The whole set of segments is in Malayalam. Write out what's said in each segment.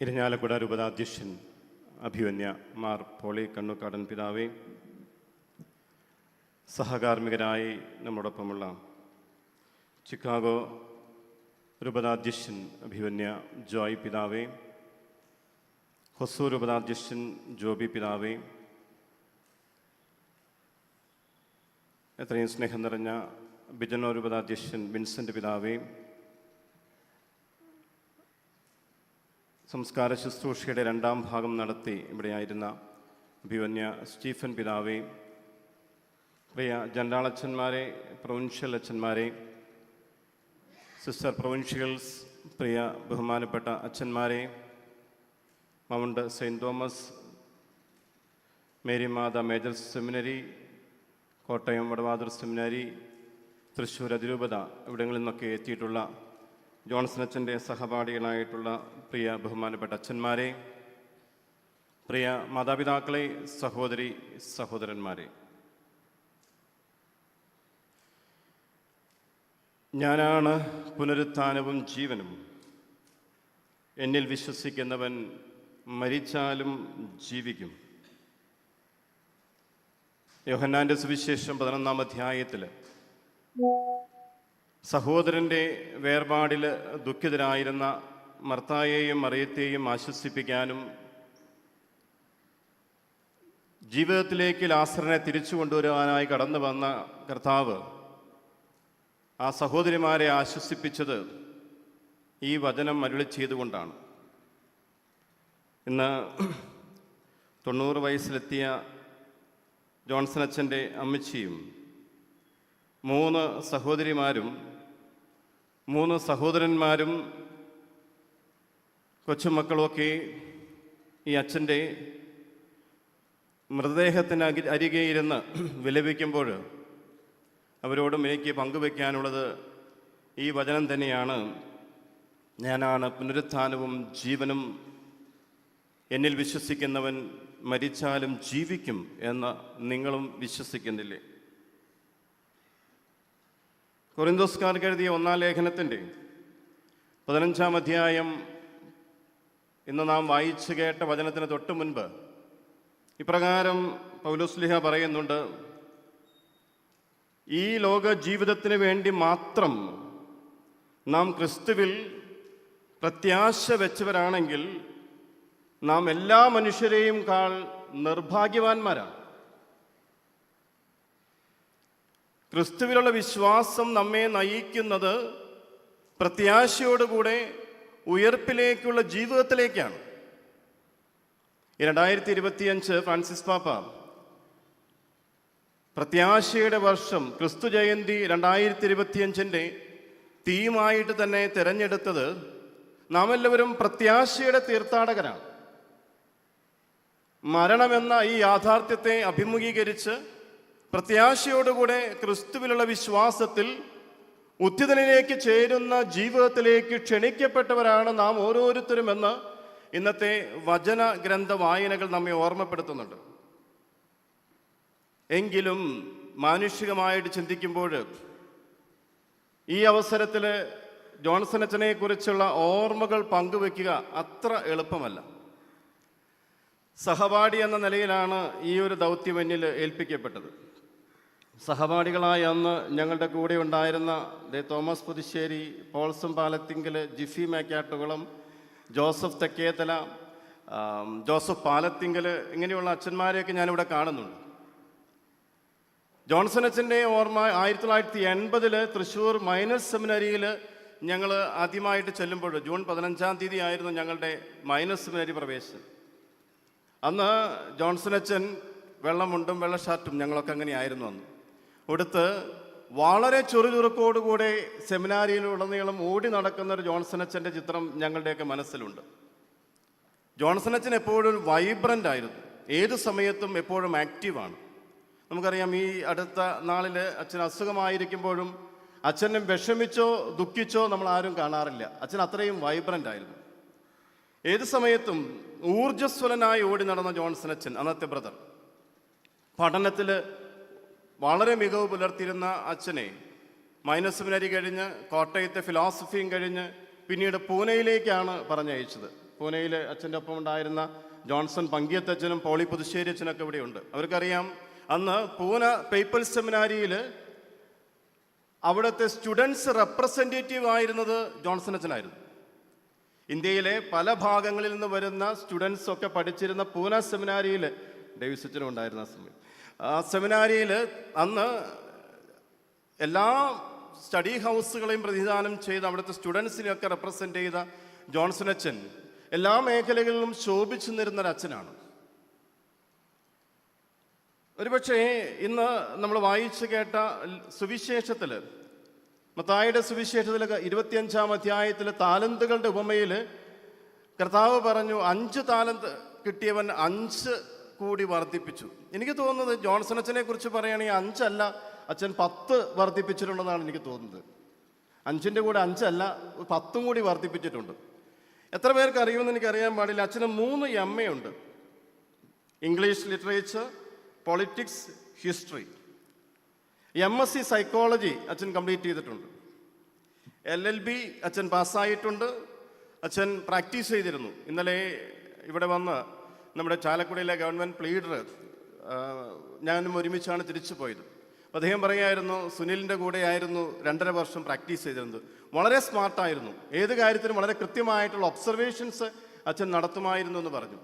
ഇരിഞ്ഞാലക്കുട രൂപതാധ്യക്ഷൻ അഭിവന്യ മാർ പോളി കണ്ണുക്കാടൻ പിതാവേ സഹകാർമ്മികരായി നമ്മോടൊപ്പമുള്ള ചിക്കാഗോ രൂപതാധ്യക്ഷൻ അഭിവന്യ ജോയ് പിതാവേ ഹൊസൂർ രൂപതാധ്യക്ഷൻ ജോബി പിതാവേ എത്രയും സ്നേഹം നിറഞ്ഞ ബിജനോ രൂപതാധ്യക്ഷൻ വിൻസെന്റ് പിതാവേ സംസ്കാര ശുശ്രൂഷയുടെ രണ്ടാം ഭാഗം നടത്തി ഇവിടെയായിരുന്ന അഭിവന്യ സ്റ്റീഫൻ പിതാവെ പ്രിയ ജനറാളച്ചന്മാരെ പ്രൊവിൻഷ്യൽ അച്ഛന്മാരെ സിസ്റ്റർ പ്രൊവിൻഷ്യൽസ് പ്രിയ ബഹുമാനപ്പെട്ട അച്ഛന്മാരെ mount saint Thomas Mary Matha major seminary Kottayam Vadavathoor seminary Thrissur അതിരൂപത ഇവിടങ്ങളിൽ നിന്നൊക്കെ എത്തിയിട്ടുള്ള ജോൺസൺ അച്ഛന്റെ സഹപാഠികളായിട്ടുള്ള പ്രിയ ബഹുമാനപ്പെട്ട അച്ഛന്മാരെ പ്രിയ മാതാപിതാക്കളെ സഹോദരി സഹോദരന്മാരെ. ഞാനാണ് പുനരുത്ഥാനവും ജീവനും. എന്നിൽ വിശ്വസിക്കുന്നവൻ മരിച്ചാലും ജീവിക്കും. യോഹന്നാന്റെ സുവിശേഷം പതിനൊന്നാം അധ്യായത്തിൽ സഹോദരന്റെ വേർപാടിൽ ദുഃഖിതരായിരുന്ന മർത്തായെയും മറിയത്തെയും ആശ്വസിപ്പിക്കാനും ജീവിതത്തിലേക്ക് ലാസറിനെ തിരിച്ചു കൊണ്ടുവരുവാനായി കടന്നു വന്ന കർത്താവ് ആ സഹോദരിമാരെ ആശ്വസിപ്പിച്ചത് ഈ വചനം അരുളി ചെയ്തുകൊണ്ടാണ്. ഇന്ന് തൊണ്ണൂറ് വയസ്സിലെത്തിയ ജോൺസൺ അച്ഛന്റെ അമ്മച്ചിയും മൂന്ന് സഹോദരിമാരും മൂന്ന് സഹോദരന്മാരും കൊച്ചുമക്കളുമൊക്കെ ഈ അച്ഛന്റെ മൃതദേഹത്തിന് അരി അരികെ ഇരുന്ന് വിലപിക്കുമ്പോൾ അവരോടും എനിക്ക് പങ്കുവെക്കാനുള്ളത് ഈ വചനം തന്നെയാണ്. ഞാനാണ് പുനരുത്ഥാനവും ജീവനും. എന്നിൽ വിശ്വസിക്കുന്നവൻ മരിച്ചാലും ജീവിക്കും എന്ന് നിങ്ങളും വിശ്വസിക്കുന്നില്ലേ? കൊറിന്തോസ്കാർക്ക് എഴുതിയ ഒന്നാം ലേഖനത്തിന്റെ പതിനഞ്ചാം അധ്യായം ഇന്ന് നാം വായിച്ചു കേട്ട വചനത്തിന് തൊട്ട് മുൻപ് ഇപ്രകാരം പൗലുസ്ലിഹ പറയുന്നുണ്ട് ഈ ലോക ജീവിതത്തിന് വേണ്ടി മാത്രം നാം ക്രിസ്തുവിൽ പ്രത്യാശ വെച്ചവരാണെങ്കിൽ നാം എല്ലാ മനുഷ്യരെയും കാൾ നിർഭാഗ്യവാന്മാരാണ് ക്രിസ്തുവിലുള്ള വിശ്വാസം നമ്മെ നയിക്കുന്നത് പ്രത്യാശയോടുകൂടെ ഉയർപ്പിലേക്കുള്ള ജീവിതത്തിലേക്കാണ്. രണ്ടായിരത്തി ഇരുപത്തിയഞ്ച് ഫ്രാൻസിസ് പാപ്പ പ്രത്യാശയുടെ വർഷം ക്രിസ്തു ജയന്തി രണ്ടായിരത്തി ഇരുപത്തിയഞ്ചിന്റെ തീമായിട്ട് തന്നെ തിരഞ്ഞെടുത്തത് നാം എല്ലാവരും പ്രത്യാശയുടെ തീർത്ഥാടകരാണ്. മരണമെന്ന ഈ യാഥാർത്ഥ്യത്തെ അഭിമുഖീകരിച്ച് പ്രത്യാശയോടുകൂടെ ക്രിസ്തുവിലുള്ള വിശ്വാസത്തിൽ ഉദ്ധിതനിലേക്ക് ചേരുന്ന ജീവിതത്തിലേക്ക് ക്ഷണിക്കപ്പെട്ടവരാണ് നാം ഓരോരുത്തരും ഓരോരുത്തരുമെന്ന് ഇന്നത്തെ വചന ഗ്രന്ഥ വായനകൾ നമ്മെ ഓർമ്മപ്പെടുത്തുന്നുണ്ട്. എങ്കിലും മാനുഷികമായിട്ട് ചിന്തിക്കുമ്പോൾ ഈ അവസരത്തിൽ ജോൺസൺ അച്ഛനെ കുറിച്ചുള്ള ഓർമ്മകൾ പങ്കുവെക്കുക അത്ര എളുപ്പമല്ല. സഹപാഠി എന്ന നിലയിലാണ് ഈ ഒരു ദൗത്യം എന്നിൽ ഏൽപ്പിക്കപ്പെട്ടത്. സഹപാഠികളായി അന്ന് ഞങ്ങളുടെ കൂടെ ഉണ്ടായിരുന്ന ദേ തോമസ് പുതുശ്ശേരി പോൾസും പാലത്തിങ്കൽ ജിഫി മേക്കാട്ടുകളും ജോസഫ് തെക്കേത്തല ജോസഫ് പാലത്തിങ്കൽ ഇങ്ങനെയുള്ള അച്ഛന്മാരെയൊക്കെ ഞാനിവിടെ കാണുന്നുണ്ട്. ജോൺസൺ അച്ഛന്റെ ഓർമ്മ ആയിരത്തി തൊള്ളായിരത്തി എൺപതിൽ തൃശ്ശൂർ മൈനസ് സെമിനറിയിൽ ഞങ്ങൾ ആദ്യമായിട്ട് ചെല്ലുമ്പോൾ ജൂൺ പതിനഞ്ചാം തീയതി ആയിരുന്നു ഞങ്ങളുടെ മൈനസ് സെമിനറി പ്രവേശനം. അന്ന് ജോൺസൺ അച്ഛൻ വെള്ളമുണ്ടും വെള്ള ഷർട്ടും ഞങ്ങളൊക്കെ അങ്ങനെ ആയിരുന്നു അന്ന്. ഉടുത്ത് വളരെ ചുറുചുറുക്കോടുകൂടെ സെമിനാരിയിലുടനീളം ഓടി നടക്കുന്ന ഒരു ജോൺസൺ അച്ഛന്റെ ചിത്രം ഞങ്ങളുടെയൊക്കെ മനസ്സിലുണ്ട്. ജോൺസൺ അച്ഛൻ എപ്പോഴും വൈബ്രന്റ് ആയിരുന്നു. ഏത് സമയത്തും എപ്പോഴും ആക്റ്റീവാണ് നമുക്കറിയാം ഈ അടുത്ത നാളിൽ അച്ഛൻ അസുഖമായിരിക്കുമ്പോഴും അച്ഛനെ വിഷമിച്ചോ ദുഃഖിച്ചോ നമ്മൾ ആരും കാണാറില്ല. അച്ഛൻ അത്രയും വൈബ്രന്റ് ആയിരുന്നു. ഏത് സമയത്തും ഊർജസ്വലനായി ഓടി നടന്ന ജോൺസൺ അച്ഛൻ അന്നത്തെ ബ്രദർ പഠനത്തിൽ വളരെ മികവ് പുലർത്തിയിരുന്ന അച്ഛനെ മൈനസ് സെമിനറി കഴിഞ്ഞ് കോട്ടയത്തെ ഫിലോസഫിയും കഴിഞ്ഞ് പിന്നീട് പൂനെയിലേക്കാണ് പറഞ്ഞയച്ചത്. പൂനെയിൽ അച്ഛന്റെ ഒപ്പം ഉണ്ടായിരുന്ന ജോൺസൺ പങ്കിയത്തച്ഛനും പോളി പുതുശ്ശേരി അച്ഛനൊക്കെ ഇവിടെയുണ്ട്. അവർക്കറിയാം അന്ന് പൂന പേപ്പൽ സെമിനാരിയിൽ അവിടുത്തെ സ്റ്റുഡൻസ് റെപ്രസെന്റേറ്റീവ് ആയിരുന്നത് ജോൺസൺ അച്ഛനായിരുന്നു. ഇന്ത്യയിലെ പല ഭാഗങ്ങളിൽ നിന്ന് വരുന്ന സ്റ്റുഡൻസ് ഒക്കെ പഠിച്ചിരുന്ന പൂന സെമിനാരിയിൽ ഡേവിസ് അച്ഛനും ഉണ്ടായിരുന്ന സമയം. സെമിനാരിയിൽ അന്ന് എല്ലാ സ്റ്റഡി ഹൗസുകളെയും പ്രതിദാനം ചെയ്ത് അവിടുത്തെ സ്റ്റുഡൻസിനെയൊക്കെ റെപ്രസെന്റ് ചെയ്ത ജോൺസൺ അച്ഛൻ എല്ലാ മേഖലകളിലും ശോഭിച്ചു നിരുന്നൊരച്ഛനാണ് ഒരുപക്ഷേ ഇന്ന് നമ്മൾ വായിച്ചു കേട്ട സുവിശേഷത്തിൽ മത്തായുടെ സുവിശേഷത്തിൽ ഇരുപത്തിയഞ്ചാം അധ്യായത്തിൽ താലന്തുകളുടെ ഉപമയിൽ കർത്താവ് പറഞ്ഞു അഞ്ച് താലന്ത് കിട്ടിയവൻ അഞ്ച് കൂടി വർദ്ധിപ്പിച്ചു. എനിക്ക് തോന്നുന്നത് ജോൺസൺ അച്ഛനെ കുറിച്ച് പറയുകയാണെങ്കിൽ അഞ്ചല്ല അച്ഛൻ പത്ത് വർദ്ധിപ്പിച്ചിട്ടുണ്ടെന്നാണ് എനിക്ക് തോന്നുന്നത്. അഞ്ചിന്റെ കൂടെ അഞ്ചല്ല പത്തും കൂടി വർദ്ധിപ്പിച്ചിട്ടുണ്ട്. എത്ര പേർക്ക് അറിയുമെന്ന് എനിക്കറിയാൻ പാടില്ല. അച്ഛന് മൂന്ന് എം എ ഉണ്ട്. English literature politics history. M S C psychology അച്ഛൻ കംപ്ലീറ്റ് ചെയ്തിട്ടുണ്ട്. എൽ എൽ ബി അച്ഛൻ പാസ്സായിട്ടുണ്ട്. അച്ഛൻ പ്രാക്ടീസ് ചെയ്തിരുന്നു. ഇന്നലെ ഇവിടെ വന്ന് നമ്മുടെ ചാലക്കുടിയിലെ ഗവൺമെന്റ് പ്ലീഡർ ഞാനും ഒരുമിച്ചാണ് തിരിച്ചു പോയത്. അദ്ദേഹം പറയുമായിരുന്നു സുനിലിന്റെ കൂടെയായിരുന്നു രണ്ടര വർഷം പ്രാക്ടീസ് ചെയ്തിരുന്നത്. വളരെ സ്മാർട്ടായിരുന്നു ഏത് കാര്യത്തിനും വളരെ കൃത്യമായിട്ടുള്ള ഒബ്സർവേഷൻസ് അച്ഛൻ നടത്തുമായിരുന്നു എന്ന് പറഞ്ഞു.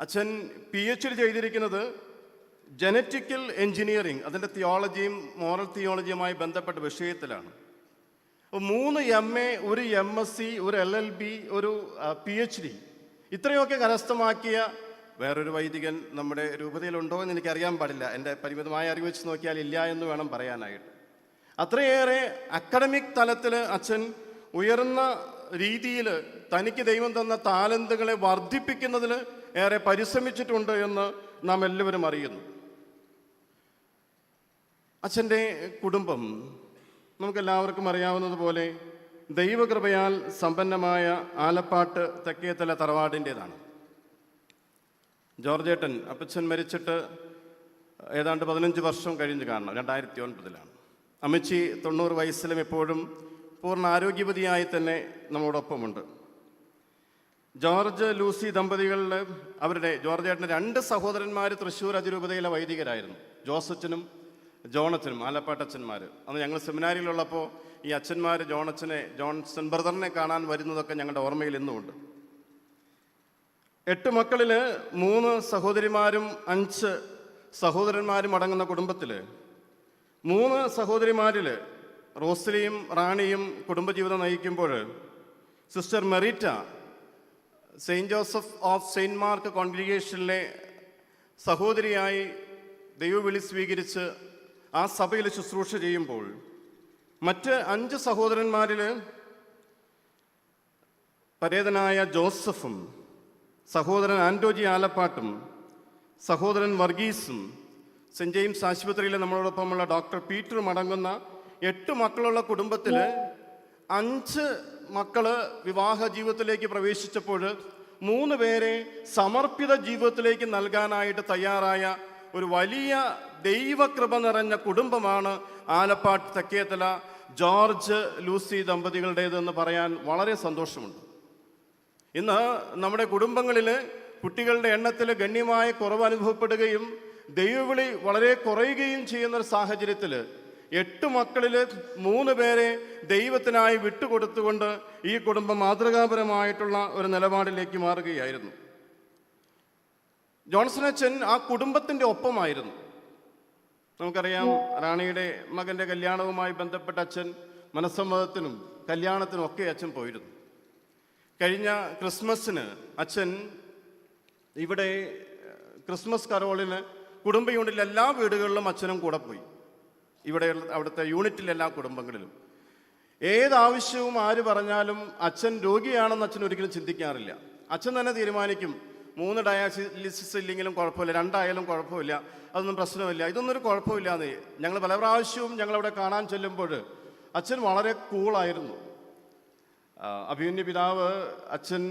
അച്ഛൻ പി എച്ച് ഡി ചെയ്തിരിക്കുന്നത് ജനറ്റിക്കൽ എഞ്ചിനീയറിംഗ് അതിന്റെ തിയോളജിയും മോറൽ തിയോളജിയുമായി ബന്ധപ്പെട്ട വിഷയത്തിലാണ്. മൂന്ന് എം എ ഒരു എം എസ് സി ഒരു എൽ എൽ ബി ഒരു പി എച്ച് ഡി ഇത്രയൊക്കെ കരസ്ഥമാക്കിയ വേറൊരു വൈദികൻ നമ്മുടെ രൂപതയിലുണ്ടോ എന്ന് എനിക്കറിയാൻ പാടില്ല. എന്റെ പരിമിതമായ അറിവ് വെച്ച് നോക്കിയാൽ ഇല്ല എന്ന് വേണം പറയാനായിട്ട്. അത്രയേറെ അക്കാഡമിക് തലത്തിൽ അച്ഛൻ ഉയർന്ന രീതിയിൽ തനിക്ക് ദൈവം തന്ന താലന്തുകളെ വർദ്ധിപ്പിക്കുന്നതിൽ ഏറെ പരിശ്രമിച്ചിട്ടുണ്ട് എന്ന് നാം എല്ലാവരും അറിയുന്നു. അച്ഛന്റെ കുടുംബം നമുക്കെല്ലാവർക്കും അറിയാവുന്നതുപോലെ ദൈവകൃപയാൽ സമ്പന്നമായ ആലപ്പാട്ട് തെക്കേത്തല തറവാടിന്റേതാണ്. ജോർജേട്ടൻ അപ്പച്ചൻ മരിച്ചിട്ട് ഏതാണ്ട് പതിനഞ്ച് വർഷം കഴിഞ്ഞ് കാണണം രണ്ടായിരത്തി ഒൻപതിലാണ് അമ്മച്ചി തൊണ്ണൂറ് വയസ്സിലും എപ്പോഴും പൂർണ ആരോഗ്യവതിയായി തന്നെ നമ്മോടൊപ്പമുണ്ട്. ജോർജ് ലൂസി ദമ്പതികളുടെ അവരുടെ ജോർജേട്ടന്റെ രണ്ട് സഹോദരന്മാർ തൃശ്ശൂർ അതിരൂപതയിലെ വൈദികരായിരുന്നു. ജോസച്ചനും ജോണച്ചനും ആലപ്പാട്ടച്ചന്മാർ അന്ന് ഞങ്ങൾ സെമിനാരിയിലുള്ളപ്പോൾ ഈ അച്ഛന്മാർ ജോണച്ചനെ ജോൺസൺ ബ്രദറിനെ കാണാൻ വരുന്നതൊക്കെ ഞങ്ങളുടെ ഓർമ്മയിൽ ഇന്നുമുണ്ട്. എട്ട് മക്കളിൽ മൂന്ന് സഹോദരിമാരും അഞ്ച് സഹോദരന്മാരും അടങ്ങുന്ന കുടുംബത്തിൽ മൂന്ന് സഹോദരിമാരിൽ റോസ്ലിയും റാണിയും കുടുംബജീവിതം നയിക്കുമ്പോൾ sister Merita saint Joseph of saint Mark കോൺഗ്രിഗേഷനിലെ സഹോദരിയായി ദൈവവിളി സ്വീകരിച്ച് ആ സഭയിൽ ശുശ്രൂഷ ചെയ്യുമ്പോൾ മറ്റ് അഞ്ച് സഹോദരന്മാരിൽ പരേതനായ ജോസഫും സഹോദരൻ ആൻഡോജി ആലപ്പാട്ടും സഹോദരൻ വർഗീസും സെന്റ് ജെയിംസ് ആശുപത്രിയിലെ നമ്മളോടൊപ്പമുള്ള ഡോക്ടർ പീറ്ററും അടങ്ങുന്ന എട്ട് മക്കളുള്ള കുടുംബത്തിൽ അഞ്ച് മക്കൾ വിവാഹ ജീവിതത്തിലേക്ക് പ്രവേശിച്ചപ്പോൾ മൂന്ന് പേരെ സമർപ്പിത ജീവിതത്തിലേക്ക് നൽകാനായിട്ട് തയ്യാറായ ഒരു വലിയ ദൈവകൃപ നിറഞ്ഞ കുടുംബമാണ് ആലപ്പാട്ട് തെക്കേത്തല ജോർജ് ലൂസി ദമ്പതികളുടേതെന്ന് പറയാൻ വളരെ സന്തോഷമുണ്ട്. ഇന്ന് നമ്മുടെ കുടുംബങ്ങളിൽ കുട്ടികളുടെ എണ്ണത്തിൽ ഗണ്യമായ കുറവ് അനുഭവപ്പെടുകയും ദൈവവിളി വളരെ കുറയുകയും ചെയ്യുന്ന ഒരു സാഹചര്യത്തിൽ എട്ട് മക്കളിൽ മൂന്ന് പേരെ ദൈവത്തിനായി വിട്ടുകൊടുത്തുകൊണ്ട് ഈ കുടുംബം മാതൃകാപരമായിട്ടുള്ള ഒരു നിലപാടിലേക്ക് മാറുകയായിരുന്നു. ജോൺസൺ അച്ഛൻ ആ കുടുംബത്തിന്റെ ഒപ്പമായിരുന്നു. നമുക്കറിയാം റാണിയുടെ മകന്റെ കല്യാണവുമായി ബന്ധപ്പെട്ട അച്ഛൻ മനസ്സമ്മതത്തിനും കല്യാണത്തിനും ഒക്കെ അച്ഛൻ പോയിരുന്നു. കഴിഞ്ഞ ക്രിസ്മസിന് അച്ഛൻ ഇവിടെ ക്രിസ്മസ് കരോളിന് കുടുംബ യൂണിറ്റിലെ എല്ലാ വീടുകളിലും അച്ഛനും കൂടെ പോയി. ഇവിടെ അവിടുത്തെ യൂണിറ്റിലെ എല്ലാ കുടുംബങ്ങളിലും. ഏതാവശ്യവും ആര് പറഞ്ഞാലും അച്ഛൻ രോഗിയാണെന്ന് അച്ഛൻ ഒരിക്കലും ചിന്തിക്കാറില്ല. അച്ഛൻ തന്നെ തീരുമാനിക്കും മൂന്ന് ഡയാലിസിസ് ഇല്ലെങ്കിലും കുഴപ്പമില്ല രണ്ടായാലും കുഴപ്പമില്ല അതൊന്നും പ്രശ്നമില്ല. ഇതൊന്നും ഒരു കുഴപ്പമില്ല എന്ന് ഞങ്ങൾ പല പ്രാവശ്യവും ഞങ്ങളവിടെ കാണാൻ ചെല്ലുമ്പോൾ അച്ഛൻ വളരെ കൂളായിരുന്നു അഭിമന്യ പിതാവ് അച്ഛൻ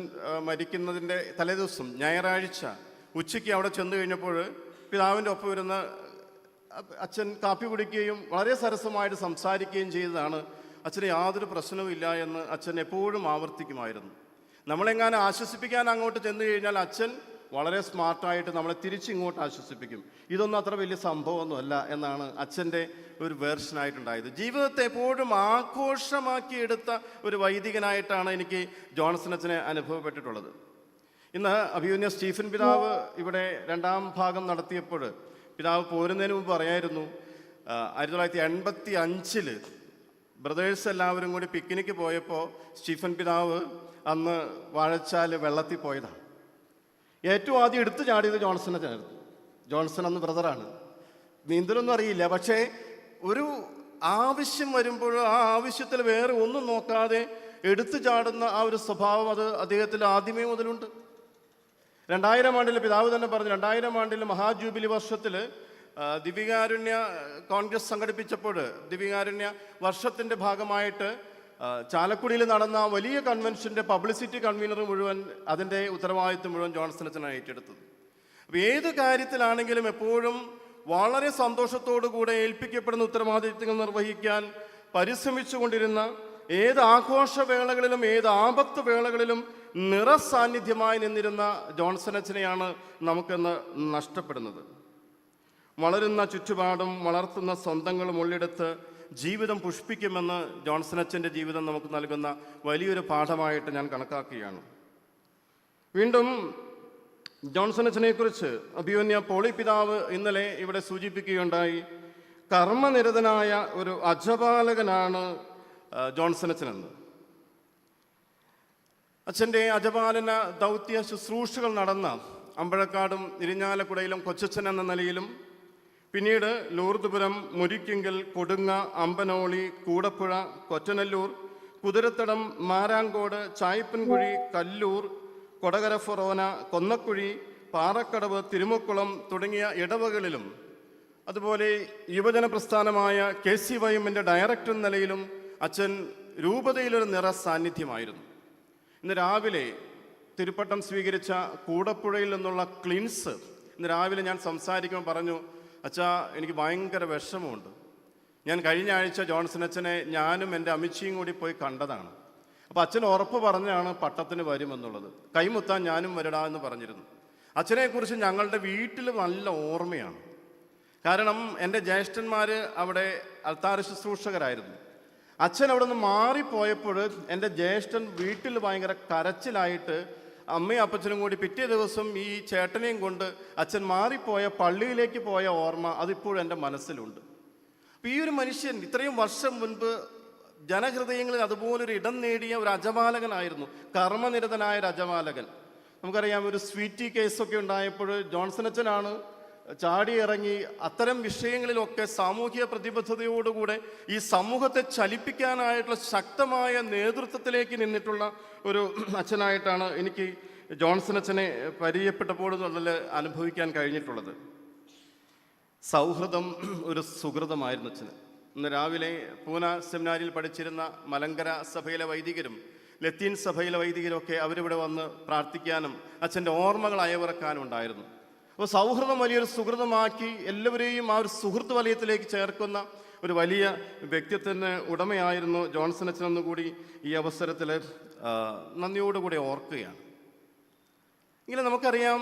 മരിക്കുന്നതിന്റെ തലേദിവസം ഞായറാഴ്ച ഉച്ചയ്ക്ക് അവിടെ ചെന്ന് കഴിഞ്ഞപ്പോൾ പിതാവിന്റെ ഒപ്പം വരുന്ന അച്ഛൻ കാപ്പി കുടിക്കുകയും വളരെ സരസമായിട്ട് സംസാരിക്കുകയും ചെയ്തതാണ്. അച്ഛന് യാതൊരു പ്രശ്നവും ഇല്ല എന്ന് അച്ഛൻ എപ്പോഴും ആവർത്തിക്കുമായിരുന്നു. നമ്മളെങ്ങാനും ആശ്വസിപ്പിക്കാൻ അങ്ങോട്ട് ചെന്ന് കഴിഞ്ഞാൽ അച്ഛൻ വളരെ സ്മാർട്ടായിട്ട് നമ്മളെ തിരിച്ചിങ്ങോട്ട് ആശ്വസിപ്പിക്കും. ഇതൊന്നും അത്ര വലിയ സംഭവമൊന്നുമല്ല എന്നാണ് അച്ഛന്റെ ഒരു വേർഷനായിട്ടുണ്ടായത് ജീവിതത്തെ എപ്പോഴും ആഘോഷമാക്കി എടുത്ത ഒരു വൈദികനായിട്ടാണ് എനിക്ക് ജോൺസൺ അച്ഛനെ അനുഭവപ്പെട്ടിട്ടുള്ളത്. ഇന്ന് അഭിയുന്യ സ്റ്റീഫൻ പിതാവ് ഇവിടെ രണ്ടാം ഭാഗം നടത്തിയപ്പോൾ പിതാവ് പോരുന്നതിന് മുമ്പ് പറയായിരുന്നു ആയിരത്തി തൊള്ളായിരത്തി എൺപത്തി അഞ്ചിൽ ബ്രദേഴ്സ് എല്ലാവരും കൂടി പിക്നിക്ക് പോയപ്പോൾ സ്റ്റീഫൻ പിതാവ് അന്ന് വാഴച്ചാൽ വെള്ളത്തിൽ പോയതാണ് ഏറ്റവും ആദ്യം എടുത്തു ചാടിയത് ജോൺസനെ ചേർന്നു ജോൺസൺ അന്ന് ബ്രദറാണ്. നീന്തലൊന്നും അറിയില്ല. പക്ഷേ ഒരു ആവശ്യം വരുമ്പോൾ ആ ആവശ്യത്തിൽ വേറെ ഒന്നും നോക്കാതെ എടുത്തു ചാടുന്ന ആ ഒരു സ്വഭാവം അത് അദ്ദേഹത്തിൽ ആദ്യമേ മുതലുണ്ട്. രണ്ടായിരം ആണ്ടിൽ പിതാവ് തന്നെ പറഞ്ഞു രണ്ടായിരം ആണ്ടിൽ മഹാജൂബിലി വർഷത്തിൽ ദിവികാരുണ്യ കോൺഗ്രസ് സംഘടിപ്പിച്ചപ്പോൾ ദിവികാരുണ്യ വർഷത്തിന്റെ ഭാഗമായിട്ട് ചാലക്കുടിയിൽ നടന്ന വലിയ കൺവെൻഷന്റെ പബ്ലിസിറ്റി കൺവീനർ മുഴുവൻ അതിന്റെ ഉത്തരവാദിത്വം മുഴുവൻ ജോൺസൺ അച്ഛനാണ് ഏറ്റെടുത്തത്. അപ്പോൾ ഏത് കാര്യത്തിലാണെങ്കിലും എപ്പോഴും വളരെ കൂടെ ഏൽപ്പിക്കപ്പെടുന്ന ഉത്തരവാദിത്വങ്ങൾ നിർവഹിക്കാൻ പരിശ്രമിച്ചുകൊണ്ടിരുന്ന ഏത് ആഘോഷവേളകളിലും ഏത് ആപത്ത് വേളകളിലും നിറസാന്നിധ്യമായി നിന്നിരുന്ന ജോൺസൺ അച്ഛനെയാണ് നമുക്കിന്ന് നഷ്ടപ്പെടുന്നത്. വളരുന്ന ചുറ്റുപാടും വളർത്തുന്ന സ്വന്തങ്ങളും ഉള്ളെടുത്ത് ജീവിതം പുഷ്പിക്കുമെന്ന് ജോൺസൺ അച്ഛന്റെ ജീവിതം നമുക്ക് നൽകുന്ന വലിയൊരു പാഠമായിട്ട് ഞാൻ കണക്കാക്കുകയാണ്. വീണ്ടും ജോൺസൺ അച്ഛനെക്കുറിച്ച് അഭിമന്യ പോളി പിതാവ് ഇന്നലെ ഇവിടെ സൂചിപ്പിക്കുകയുണ്ടായി കർമ്മനിരതനായ ഒരു അജപാലകനാണ് ജോൺസൺ അച്ഛനെന്ന്. അച്ഛന്റെ അജപാലന ദൗത്യ ശുശ്രൂഷകൾ നടന്ന അമ്പഴക്കാടും ഇരിഞ്ഞാലക്കുടയിലും കൊച്ചച്ഛൻ എന്ന നിലയിലും പിന്നീട് ലൂർദ്പുരം മുരിക്കിങ്കൽ കൊടുങ്ങ അമ്പനോളി കൂടപ്പുഴ കൊറ്റനല്ലൂർ കുതിരത്തടം മാരാങ്കോട് ചായപ്പൻകുഴി കല്ലൂർ കൊടകര ഫൊറോന കൊന്നക്കുഴി പാറക്കടവ് തിരുമുക്കുളം തുടങ്ങിയ ഇടവകളിലും അതുപോലെ യുവജന പ്രസ്ഥാനമായ കെ സി വൈഎമ്മിന്റെ ഡയറക്ടർ നിലയിലും അച്ഛൻ രൂപതയിലൊരു നിറ സാന്നിധ്യമായിരുന്നു. ഇന്ന് രാവിലെ തിരുപ്പട്ടം സ്വീകരിച്ച കൂടപ്പുഴയിൽ നിന്നുള്ള ക്ലിൻസ് ഇന്ന് രാവിലെ ഞാൻ സംസാരിക്കുമ്പോൾ പറഞ്ഞു അച്ഛാ എനിക്ക് ഭയങ്കര വിഷമമുണ്ട്. ഞാൻ കഴിഞ്ഞ ആഴ്ച ജോൺസൺ അച്ഛനെ ഞാനും എന്റെ അമിച്ചിയും കൂടി പോയി കണ്ടതാണ്. അപ്പോൾ അച്ഛൻ ഉറപ്പ് പറഞ്ഞാണ് പട്ടത്തിന് വരുമെന്നുള്ളത്. കൈമുത്താൻ ഞാനും വരടാ എന്ന് പറഞ്ഞിരുന്നു. അച്ഛനെക്കുറിച്ച് ഞങ്ങളുടെ വീട്ടിൽ നല്ല ഓർമ്മയാണ്. കാരണം എന്റെ ജ്യേഷ്ഠന്മാർ അവിടെ അൽത്താര ശുശ്രൂഷകരായിരുന്നു. അച്ഛൻ അവിടെ നിന്ന് മാറിപ്പോയപ്പോൾ എന്റെ ജ്യേഷ്ഠൻ വീട്ടിൽ ഭയങ്കര കരച്ചിലായിട്ട് അമ്മയും അപ്പച്ചനും കൂടി പിറ്റേ ദിവസം ഈ ചേട്ടനെയും കൊണ്ട് അച്ഛൻ മാറിപ്പോയ പള്ളിയിലേക്ക് പോയ ഓർമ്മ അതിപ്പോഴും എന്റെ മനസ്സിലുണ്ട്. അപ്പോൾ ഈ ഒരു മനുഷ്യൻ ഇത്രയും വർഷം മുൻപ് ജനഹൃദയങ്ങളിൽ അതുപോലൊരു ഇടം നേടിയ ഒരു അജപാലകനായിരുന്നു കർമ്മനിരതനായ ഒരു അജപാലകൻ നമുക്കറിയാം ഒരു സ്വീറ്റി കേസൊക്കെ ഉണ്ടായപ്പോൾ ജോൺസൺ അച്ഛനാണ് ചാടിയിറങ്ങി അത്തരം വിഷയങ്ങളിലൊക്കെ സാമൂഹിക പ്രതിബദ്ധതയോടുകൂടെ ഈ സമൂഹത്തെ ചലിപ്പിക്കാനായിട്ടുള്ള ശക്തമായ നേതൃത്വത്തിലേക്ക് നിന്നിട്ടുള്ള ഒരു അച്ഛനായിട്ടാണ് എനിക്ക് ജോൺസൺ അച്ഛനെ പരിചയപ്പെട്ടപ്പോൾ നല്ല അനുഭവിക്കാൻ കഴിഞ്ഞിട്ടുള്ളത്. സൗഹൃദം ഒരു സുഹൃതമായിരുന്നു അച്ഛന്. ഇന്ന് രാവിലെ പൂന സെമിനാരിൽ പഠിച്ചിരുന്ന മലങ്കര സഭയിലെ വൈദികരും ലത്തീൻ സഭയിലെ വൈദികരും ഒക്കെ അവരിവിടെ വന്ന് പ്രാർത്ഥിക്കാനും അച്ഛന്റെ ഓർമ്മകൾ അയവിറക്കാനും ഉണ്ടായിരുന്നു. അപ്പോൾ സൗഹൃദം വലിയൊരു സുഹൃതമാക്കി എല്ലാവരെയും ആ ഒരു സുഹൃത്ത് വലയത്തിലേക്ക് ചേർക്കുന്ന ഒരു വലിയ വ്യക്തിത്വത്തിന് ഉടമയായിരുന്നു ജോൺസൺ അച്ഛനെന്ന് കൂടി ഈ അവസരത്തിൽ നന്ദിയോടുകൂടി ഓർക്കുകയാണ്. ഇങ്ങനെ നമുക്കറിയാം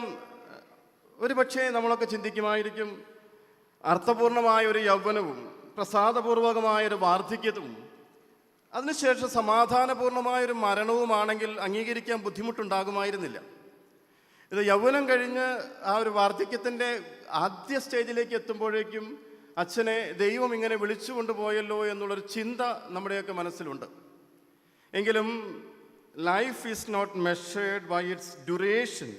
ഒരു പക്ഷേ നമ്മളൊക്കെ ചിന്തിക്കുമായിരിക്കും അർത്ഥപൂർണമായ ഒരു യൗവനവും പ്രസാദപൂർവകമായ ഒരു വാർദ്ധക്യവും അതിനുശേഷം സമാധാനപൂർണമായ ഒരു മരണവുമാണെങ്കിൽ അംഗീകരിക്കാൻ ബുദ്ധിമുട്ടുണ്ടാകുമായിരുന്നില്ല. ഇത് യൗവനം കഴിഞ്ഞ് ആ ഒരു വാർദ്ധക്യത്തിന്റെ ആദ്യ സ്റ്റേജിലേക്ക് എത്തുമ്പോഴേക്കും അച്ഛനെ ദൈവം ഇങ്ങനെ വിളിച്ചു കൊണ്ടുപോയല്ലോ എന്നുള്ളൊരു ചിന്ത നമ്മുടെയൊക്കെ മനസ്സിലുണ്ട്. എങ്കിലും life is not measured by its duration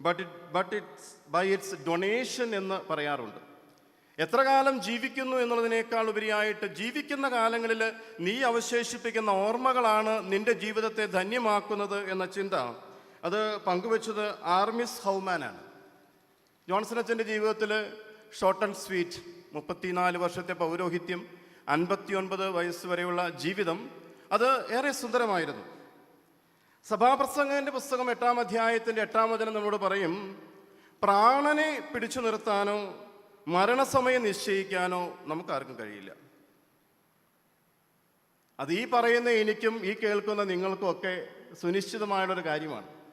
but it but it's by its donation എന്ന് പറയാറുണ്ട്. എത്ര കാലം ജീവിക്കുന്നു എന്നുള്ളതിനേക്കാൾ ഉപരിയായിട്ട് ജീവിക്കുന്ന കാലങ്ങളിൽ നീ അവശേഷിപ്പിക്കുന്ന ഓർമ്മകളാണ് നിന്റെ ജീവിതത്തെ ധന്യമാക്കുന്നത് എന്ന ചിന്ത. അത് പങ്കുവെച്ചത് ആർമിസ് ഹൗമാനാണ്. ജോൺസൺ അച്ഛന്റെ ജീവിതത്തിൽ ഷോർട്ട് ആൻഡ് സ്വീറ്റ് മുപ്പത്തിനാല് വർഷത്തെ പൗരോഹിത്യം അൻപത്തിയൊൻപത് വയസ്സ് വരെയുള്ള ജീവിതം അത് ഏറെ സുന്ദരമായിരുന്നു. സഭാപ്രസംഗന്റെ പുസ്തകം എട്ടാം അധ്യായത്തിന്റെ എട്ടാം വചനം നമ്മളോട് പറയും പ്രാണനെ പിടിച്ചു നിർത്താനോ മരണസമയം നിശ്ചയിക്കാനോ നമുക്കാർക്കും കഴിയില്ല. അത് ഈ പറയുന്ന എനിക്കും ഈ കേൾക്കുന്ന നിങ്ങൾക്കും ഒക്കെ സുനിശ്ചിതമായുള്ളൊരു കാര്യമാണ്.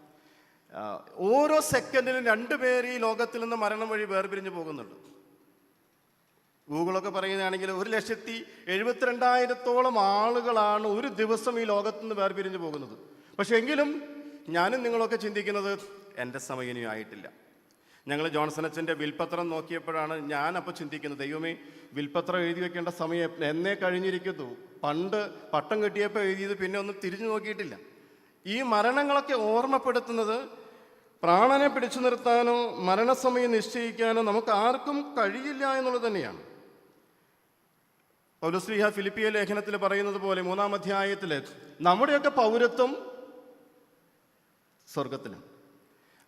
ഓരോ സെക്കൻഡിലും രണ്ട് പേര് ഈ ലോകത്തിൽ നിന്ന് മരണം വഴി വേർപിരിഞ്ഞു പോകുന്നുണ്ട്. ഗൂഗിളൊക്കെ പറയുകയാണെങ്കിൽ ഒരു ലക്ഷത്തി എഴുപത്തിരണ്ടായിരത്തോളം ആളുകളാണ് ഒരു ദിവസം ഈ ലോകത്തു നിന്ന് വേർപിരിഞ്ഞു പോകുന്നത്. പക്ഷേ എങ്കിലും ഞാനും നിങ്ങളൊക്കെ ചിന്തിക്കുന്നത് എന്റെ സമയം ആയിട്ടില്ല. ഞങ്ങൾ ജോൺസൺ അച്ഛന്റെ വിൽപത്രം നോക്കിയപ്പോഴാണ് ഞാൻ അപ്പോൾ ചിന്തിക്കുന്നത് ദൈവമേ വിൽപത്രം എഴുതി വെക്കേണ്ട സമയം എന്നേ കഴിഞ്ഞിരിക്കുന്നു പണ്ട് പട്ടം കിട്ടിയപ്പോൾ എഴുതിയത് പിന്നെ ഒന്നും തിരിഞ്ഞു നോക്കിയിട്ടില്ല. ഈ മരണങ്ങളൊക്കെ ഓർമ്മപ്പെടുത്തുന്നത് പ്രാണനെ പിടിച്ചു നിർത്താനോ മരണസമയം നിശ്ചയിക്കാനോ നമുക്ക് ആർക്കും കഴിയില്ല എന്നുള്ളത് തന്നെയാണ്. പൗലശ്രീഹ ഫിലിപ്പിയ ലേഖനത്തിൽ പറയുന്നത് പോലെ മൂന്നാം അധ്യായത്തിൽ നമ്മുടെയൊക്കെ പൗരത്വം സ്വർഗത്തിലാണ്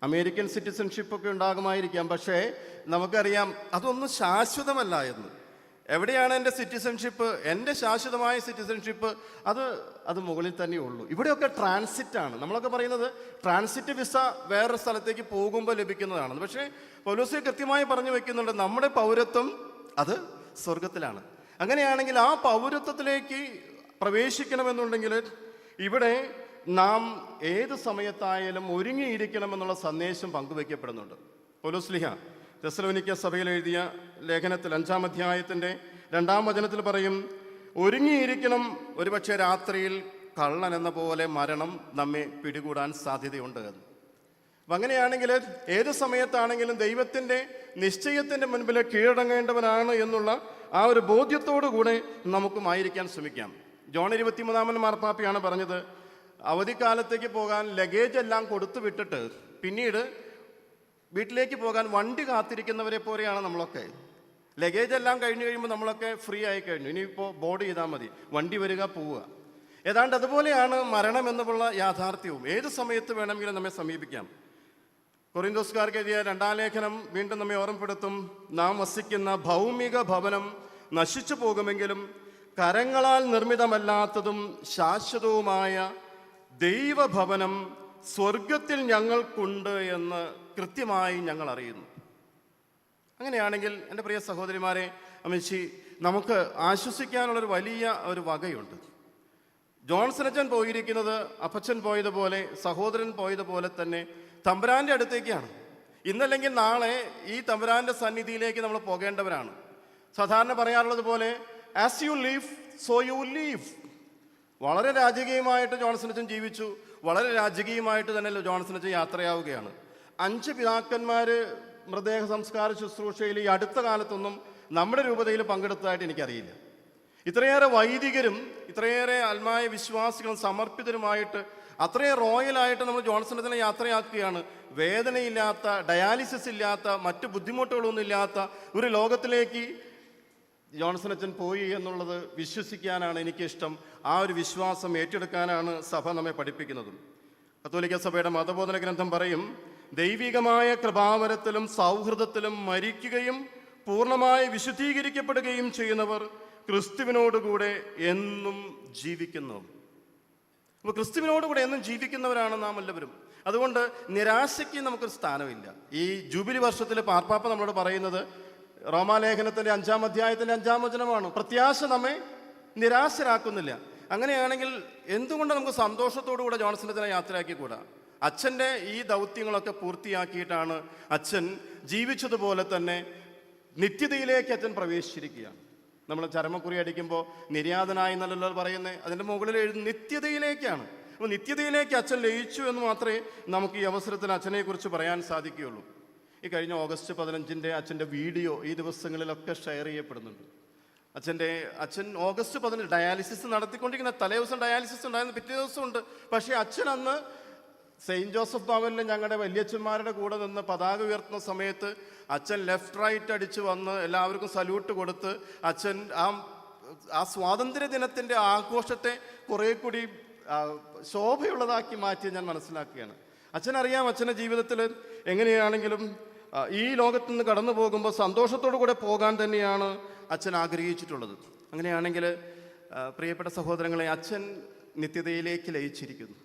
അമേരിക്കൻ സിറ്റിസൺഷിപ്പ് ഒക്കെ ഉണ്ടാകുമായിരിക്കാം. പക്ഷേ നമുക്കറിയാം അതൊന്നും ശാശ്വതമല്ല എന്ന്. എവിടെയാണ് എന്റെ സിറ്റിസൺഷിപ്പ് എന്റെ ശാശ്വതമായ സിറ്റിസൺഷിപ്പ് അത് അത് മുകളിൽ തന്നെ ഉള്ളൂ. ഇവിടെയൊക്കെ ട്രാൻസിറ്റ് ആണ്. നമ്മളൊക്കെ പറയുന്നത് ട്രാൻസിറ്റ് വിസ വേറൊരു സ്ഥലത്തേക്ക് പോകുമ്പോൾ ലഭിക്കുന്നതാണ്. പക്ഷേ പോലീസ് കൃത്യമായി പറഞ്ഞു വെക്കുന്നുണ്ട് നമ്മുടെ പൗരത്വം അത് സ്വർഗത്തിലാണ് അങ്ങനെയാണെങ്കിൽ ആ പൗരത്വത്തിലേക്ക് പ്രവേശിക്കണമെന്നുണ്ടെങ്കിൽ ഇവിടെ നാം ഏത് സമയത്തായാലും ഒരുങ്ങിയിരിക്കണമെന്നുള്ള സന്ദേശം പങ്കുവയ്ക്കപ്പെടുന്നുണ്ട് പൊലുസ്ലിഹ തെസലോനിക്ക സഭയിൽ എഴുതിയ ലേഖനത്തിൽ അഞ്ചാം അധ്യായത്തിന്റെ രണ്ടാം വചനത്തിൽ പറയും ഒരുങ്ങിയിരിക്കണം ഒരുപക്ഷെ രാത്രിയിൽ കള്ളൻ എന്ന പോലെ മരണം നമ്മെ പിടികൂടാൻ സാധ്യതയുണ്ട് എന്ന്. അപ്പം അങ്ങനെയാണെങ്കിൽ ഏത് സമയത്താണെങ്കിലും ദൈവത്തിന്റെ നിശ്ചയത്തിന്റെ മുൻപിൽ കീഴടങ്ങേണ്ടവനാണ് എന്നുള്ള ആ ഒരു ബോധ്യത്തോടു കൂടെ നമുക്കും ആയിരിക്കാൻ ശ്രമിക്കാം. ജോൺ ഇരുപത്തിമൂന്നാമൻ മാർപ്പാപ്പയാണ് പറഞ്ഞത് അവധിക്കാലത്തേക്ക് പോകാൻ ലഗേജ് എല്ലാം കൊടുത്തു വിട്ടിട്ട് പിന്നീട് വീട്ടിലേക്ക് പോകാൻ വണ്ടി കാത്തിരിക്കുന്നവരെ പോലെയാണ് നമ്മളൊക്കെ. ലഗേജ് എല്ലാം കഴിഞ്ഞു കഴിയുമ്പോൾ നമ്മളൊക്കെ ഫ്രീ ആയി കഴിഞ്ഞു. ഇനിയിപ്പോൾ ബോർഡ് ചെയ്താൽ മതി. വണ്ടി വരിക പോവുക. ഏതാണ്ട് അതുപോലെയാണ് മരണം എന്നുള്ള യാഥാർത്ഥ്യവും. ഏത് സമയത്ത് വേണമെങ്കിലും നമ്മെ സമീപിക്കാം. കൊറിന്തോസ്കാർക്ക് എഴുതിയ രണ്ടാം ലേഖനം വീണ്ടും നമ്മെ ഓർമ്മപ്പെടുത്തും. നാം വസിക്കുന്ന ഭൗമിക ഭവനം നശിച്ചു പോകുമെങ്കിലും കരങ്ങളാൽ നിർമ്മിതമല്ലാത്തതും ശാശ്വതവുമായ ദൈവഭവനം സ്വർഗത്തിൽ ഞങ്ങൾക്കുണ്ട് എന്ന് കൃത്യമായി ഞങ്ങൾ അറിയുന്നു. അങ്ങനെയാണെങ്കിൽ എന്റെ പ്രിയ സഹോദരിമാരെ അമിഷി നമുക്ക് ആശ്വസിക്കാനുള്ളൊരു വലിയ ഒരു വകയുണ്ട്. ജോൺസനച്ചൻ പോയിരിക്കുന്നത് അപ്പച്ചൻ പോയതുപോലെ സഹോദരൻ പോയതുപോലെ തന്നെ തമ്പുരാന്റെ അടുത്തേക്കാണ്. ഇന്നല്ലെങ്കിൽ നാളെ ഈ തമ്പുരാന്റെ സന്നിധിയിലേക്ക് നമ്മൾ പോകേണ്ടവരാണ്. സാധാരണ പറയാറുള്ളത് പോലെ as you live so you leave വളരെ രാജകീയമായിട്ട് ജോൺസൺ അച്ഛൻ ജീവിച്ചു. വളരെ രാജകീയമായിട്ട് തന്നെ ജോൺസൺ അച്ഛൻ യാത്രയാവുകയാണ്. അഞ്ച് പിതാക്കന്മാർ മൃതദേഹ സംസ്കാര ശുശ്രൂഷയിൽ ഈ അടുത്ത കാലത്തൊന്നും നമ്മുടെ രൂപതയിൽ പങ്കെടുത്തതായിട്ട് എനിക്കറിയില്ല. ഇത്രയേറെ വൈദികരും ഇത്രയേറെ ആത്മായ വിശ്വാസികളും സമർപ്പിതരുമായിട്ട് അത്രയും റോയലായിട്ട് നമ്മൾ ജോൺസണത്തിനെ യാത്രയാക്കുകയാണ്. വേദനയില്ലാത്ത ഡയാലിസിസ് ഇല്ലാത്ത മറ്റ് ബുദ്ധിമുട്ടുകളൊന്നും ഇല്ലാത്ത ഒരു ലോകത്തിലേക്ക് ജോൺസൺ അച്ഛൻ പോയി എന്നുള്ളത് വിശ്വസിക്കാനാണ് എനിക്കിഷ്ടം. ആ ഒരു വിശ്വാസം ഏറ്റെടുക്കാനാണ് സഭ നമ്മെ പഠിപ്പിക്കുന്നതും. കത്തോലിക്ക സഭയുടെ മതബോധന ഗ്രന്ഥം പറയും ദൈവികമായ കൃപാവരത്തിലും സൗഹൃദത്തിലും മരിക്കുകയും പൂർണമായി വിശുദ്ധീകരിക്കപ്പെടുകയും ചെയ്യുന്നവർ ക്രിസ്തുവിനോടുകൂടെ എന്നും ജീവിക്കുന്നു. അപ്പോൾ ക്രിസ്തുവിനോടുകൂടെ എന്നും ജീവിക്കുന്നവരാണ് നാം എല്ലാവരും. അതുകൊണ്ട് നിരാശയ്ക്ക് നമുക്കൊരു സ്ഥാനമില്ല. ഈ ജൂബിലി വർഷത്തിൽ പാർപ്പാപ്പ നമ്മളോട് പറയുന്നത് റോമാലേഖനത്തിന്റെ അഞ്ചാം അധ്യായത്തിന്റെ അഞ്ചാം വചനമാണ്. പ്രത്യാശ നമ്മെ നിരാശരാക്കുന്നില്ല. അങ്ങനെയാണെങ്കിൽ എന്തുകൊണ്ട് നമുക്ക് സന്തോഷത്തോടുകൂടെ യാത്രയാക്കി യാത്രയാക്കിക്കൂടാ? അച്ഛന്റെ ഈ ദൗത്യങ്ങളൊക്കെ പൂർത്തിയാക്കിയിട്ടാണ് അച്ഛൻ ജീവിച്ചതുപോലെ തന്നെ നിത്യതയിലേക്ക് അച്ഛൻ പ്രവേശിച്ചിരിക്കുകയാണ്. നമ്മൾ ചരമക്കുറി അടിക്കുമ്പോൾ നിര്യാതനായി എന്നല്ലോ പറയുന്നത് അതിന്റെ മുകളിൽ എഴുതുന്ന നിത്യതയിലേക്കാണ്. അപ്പോൾ നിത്യതയിലേക്ക് അച്ഛൻ ലയിച്ചു എന്ന് മാത്രമേ നമുക്ക് ഈ അവസരത്തിൽ അച്ഛനെക്കുറിച്ച് പറയാൻ സാധിക്കുകയുള്ളൂ. ഈ കഴിഞ്ഞ ഓഗസ്റ്റ് പതിനഞ്ചിന്റെ അച്ഛന്റെ വീഡിയോ ഈ ദിവസങ്ങളിലൊക്കെ ഷെയർ ചെയ്യപ്പെടുന്നുണ്ട്. അച്ഛന്റെ അച്ഛൻ ഓഗസ്റ്റ് പതിനഞ്ച് ഡയാലിസിസ് നടത്തിക്കൊണ്ടിരിക്കുന്ന തലേ ദിവസം ഡയാലിസിസ് ഉണ്ടായിരുന്നു പിറ്റേ ദിവസം ഉണ്ട് പക്ഷേ അച്ഛൻ അന്ന് സെയിന്റ് ജോസഫ് ഭവനിൽ ഞങ്ങളുടെ വല്യച്ഛന്മാരുടെ കൂടെ നിന്ന് പതാക ഉയർത്തുന്ന സമയത്ത് അച്ഛൻ ലെഫ്റ്റ് റൈറ്റ് അടിച്ച് വന്ന് എല്ലാവർക്കും സല്യൂട്ട് കൊടുത്ത് അച്ഛൻ ആ ആ സ്വാതന്ത്ര്യ ദിനത്തിന്റെ ആഘോഷത്തെ കുറേ കൂടി ശോഭയുള്ളതാക്കി മാറ്റി ഞാൻ മനസ്സിലാക്കുകയാണ്. അച്ഛനറിയാം അച്ഛന്റെ ജീവിതത്തിൽ എങ്ങനെയാണെങ്കിലും ഈ ലോകത്ത് നിന്ന് കടന്നു പോകുമ്പോൾ സന്തോഷത്തോടു കൂടെ പോകാൻ തന്നെയാണ് അച്ഛൻ ആഗ്രഹിച്ചിട്ടുള്ളത്. അങ്ങനെയാണെങ്കിൽ പ്രിയപ്പെട്ട സഹോദരങ്ങളെ അച്ഛൻ നിത്യതയിലേക്ക് ലയിച്ചിരിക്കുന്നു.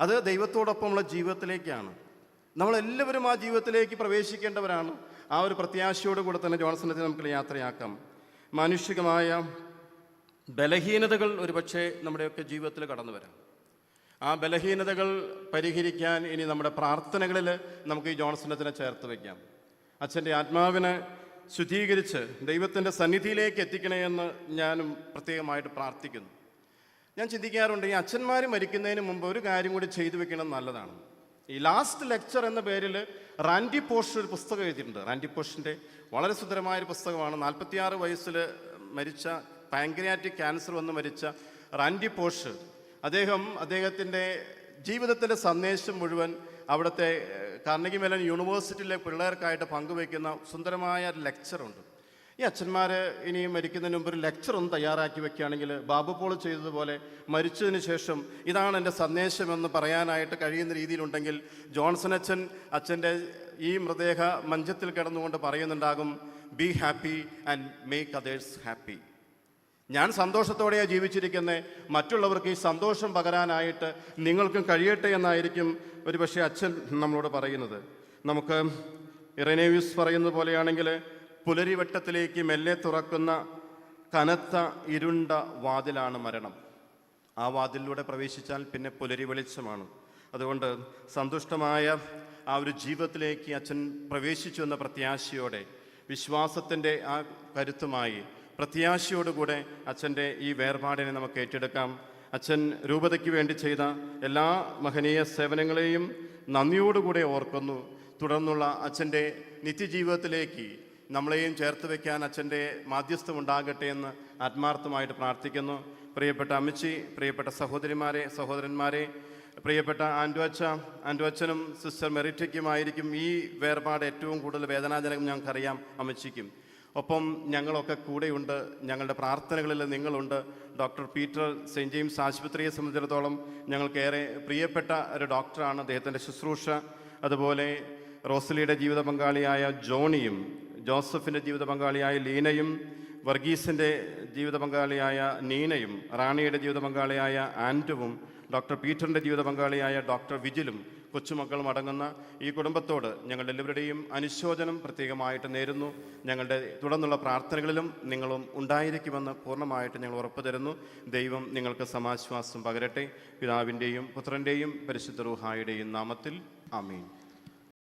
അത് ദൈവത്തോടൊപ്പമുള്ള ജീവിതത്തിലേക്കാണ്. നമ്മളെല്ലാവരും ആ ജീവിതത്തിലേക്ക് പ്രവേശിക്കേണ്ടവരാണ്. ആ ഒരു പ്രത്യാശയോട് കൂടെ തന്നെ ജോൺസണത്തെ നമുക്ക് യാത്രയാക്കാം. മാനുഷികമായ ബലഹീനതകൾ ഒരുപക്ഷെ നമ്മുടെയൊക്കെ ജീവിതത്തിൽ കടന്നു വരാം. ആ ബലഹീനതകൾ പരിഹരിക്കാൻ ഇനി നമ്മുടെ പ്രാർത്ഥനകളിൽ നമുക്ക് ഈ ജോൺസണത്തിനെ ചേർത്ത് വയ്ക്കാം അച്ഛന്റെ ആത്മാവിനെ ശുദ്ധീകരിച്ച് ദൈവത്തിന്റെ സന്നിധിയിലേക്ക് എത്തിക്കണേ എന്ന് ഞാനും പ്രത്യേകമായിട്ട് പ്രാർത്ഥിക്കുന്നു. ഞാൻ ചിന്തിക്കാറുണ്ട് ഈ അച്ഛന്മാർ മരിക്കുന്നതിന് മുമ്പ് ഒരു കാര്യം കൂടി ചെയ്തു വെക്കണം നല്ലതാണ്. ഈ ലാസ്റ്റ് ലെക്ചർ എന്ന പേരിൽ റാൻഡി പോഷ് ഒരു പുസ്തകം എഴുതിയിട്ടുണ്ട്. റാൻഡി പോഷിന്റെ വളരെ സുന്ദരമായ ഒരു പുസ്തകമാണ്. നാൽപ്പത്തിയാറ് വയസ്സിൽ മരിച്ച പാങ്ക്രിയാറ്റിക് ക്യാൻസർ വന്ന് മരിച്ച റാൻഡി പോഷ്. അദ്ദേഹം അദ്ദേഹത്തിന്റെ ജീവിതത്തിന്റെ സന്ദേശം മുഴുവൻ അവിടുത്തെ കാർണഗി മെലൻ യൂണിവേഴ്സിറ്റിയിലെ പിള്ളേർക്കായിട്ട് പങ്കുവയ്ക്കുന്ന സുന്ദരമായ ലെക്ചറുണ്ട് ഈ അച്ഛന്മാർ ഇനി മരിക്കുന്നതിന് മുമ്പ് ഒരു ലെക്ചർ ഒന്ന് തയ്യാറാക്കി വെക്കുകയാണെങ്കിൽ ബാബു പോൾ ചെയ്തതുപോലെ മരിച്ചതിന് ശേഷം ഇതാണ് എന്റെ സന്ദേശമെന്ന് പറയാനായിട്ട് കഴിയുന്ന രീതിയിലുണ്ടെങ്കിൽ ജോൺസൺ അച്ഛൻ അച്ഛന്റെ ഈ മൃതദേഹ മഞ്ചത്തിൽ കിടന്നുകൊണ്ട് പറയുന്നുണ്ടാകും be happy and make others happy ഞാൻ സന്തോഷത്തോടെയാണ് ജീവിച്ചിരിക്കുന്നത് മറ്റുള്ളവർക്ക് ഈ സന്തോഷം പകരാനായിട്ട് നിങ്ങൾക്കും കഴിയട്ടെ എന്നായിരിക്കും ഒരു പക്ഷേ അച്ഛൻ നമ്മളോട് പറയുന്നത്. നമുക്ക് ഇറനേവ്യൂസ് പറയുന്നത് പോലെയാണെങ്കിൽ പുലരിവട്ടത്തിലേക്ക് മെല്ലെ തുറക്കുന്ന കനത്ത ഇരുണ്ട വാതിലാണ് മരണം. ആ വാതിലിലൂടെ പ്രവേശിച്ചാൽ പിന്നെ പുലരി വെളിച്ചമാണ്. അതുകൊണ്ട് സന്തുഷ്ടമായ ആ ഒരു ജീവിതത്തിലേക്ക് അച്ഛൻ പ്രവേശിച്ചു എന്ന പ്രത്യാശയോടെ വിശ്വാസത്തിന്റെ ആ കരുത്തുമായി പ്രത്യാശയോടുകൂടെ അച്ഛന്റെ ഈ വേർപാടിനെ നമുക്ക് ഏറ്റെടുക്കാം. അച്ഛൻ രൂപതയ്ക്ക് വേണ്ടി ചെയ്ത എല്ലാ മഹനീയ സേവനങ്ങളെയും നന്ദിയോടുകൂടെ ഓർക്കുന്നു. തുടർന്നുള്ള അച്ഛന്റെ നിത്യജീവിതത്തിലേക്ക് നമ്മളെയും ചേർത്ത് വയ്ക്കാൻ അച്ഛന്റെ മാധ്യസ്ഥം ഉണ്ടാകട്ടെ എന്ന് ആത്മാർത്ഥമായിട്ട് പ്രാർത്ഥിക്കുന്നു. പ്രിയപ്പെട്ട അമ്മച്ചി പ്രിയപ്പെട്ട സഹോദരിമാരെ സഹോദരന്മാരെ പ്രിയപ്പെട്ട ആൻഡു അച്ഛ ആൻഡു അച്ഛനും സിസ്റ്റർ മെറിറ്റയ്ക്കുമായിരിക്കും ഈ വേർപാട് ഏറ്റവും കൂടുതൽ വേദനാജനകം ഞങ്ങൾക്കറിയാം അമ്മച്ചിക്കും. ഒപ്പം ഞങ്ങളൊക്കെ കൂടെയുണ്ട് ഞങ്ങളുടെ പ്രാർത്ഥനകളിൽ നിങ്ങളുണ്ട്. ഡോക്ടർ പീറ്റർ സെന്റ് ജെയിംസ് ആശുപത്രിയെ സംബന്ധിച്ചിടത്തോളം ഞങ്ങൾക്കേറെ പ്രിയപ്പെട്ട ഒരു ഡോക്ടറാണ് അദ്ദേഹത്തിന്റെ ശുശ്രൂഷ. അതുപോലെ റോസലിയുടെ ജീവിത പങ്കാളിയായ ജോണിയും ജോസഫിന്റെ ജീവിത പങ്കാളിയായ ലീനയും വർഗീസിന്റെ ജീവിത പങ്കാളിയായ നീനയും റാണിയുടെ ജീവിത പങ്കാളിയായ ആന്റുവും ഡോക്ടർ പീറ്ററിന്റെ ജീവിത പങ്കാളിയായ ഡോക്ടർ വിജിലും കൊച്ചുമക്കളും അടങ്ങുന്ന ഈ കുടുംബത്തോട് ഞങ്ങളുടെ എല്ലാവരുടെയും അനുശോചനം പ്രത്യേകമായിട്ട് നേരുന്നു. ഞങ്ങളുടെ തുടർന്നുള്ള പ്രാർത്ഥനകളിലും നിങ്ങളും ഉണ്ടായിരിക്കുമെന്ന് പൂർണമായിട്ട് ഞങ്ങൾ ഉറപ്പു തരുന്നു. ദൈവം നിങ്ങൾക്ക് സമാശ്വാസം പകരട്ടെ. പിതാവിന്റെയും പുത്രന്റെയും പരിശുദ്ധ റൂഹായുടെയും നാമത്തിൽ ആമീൻ.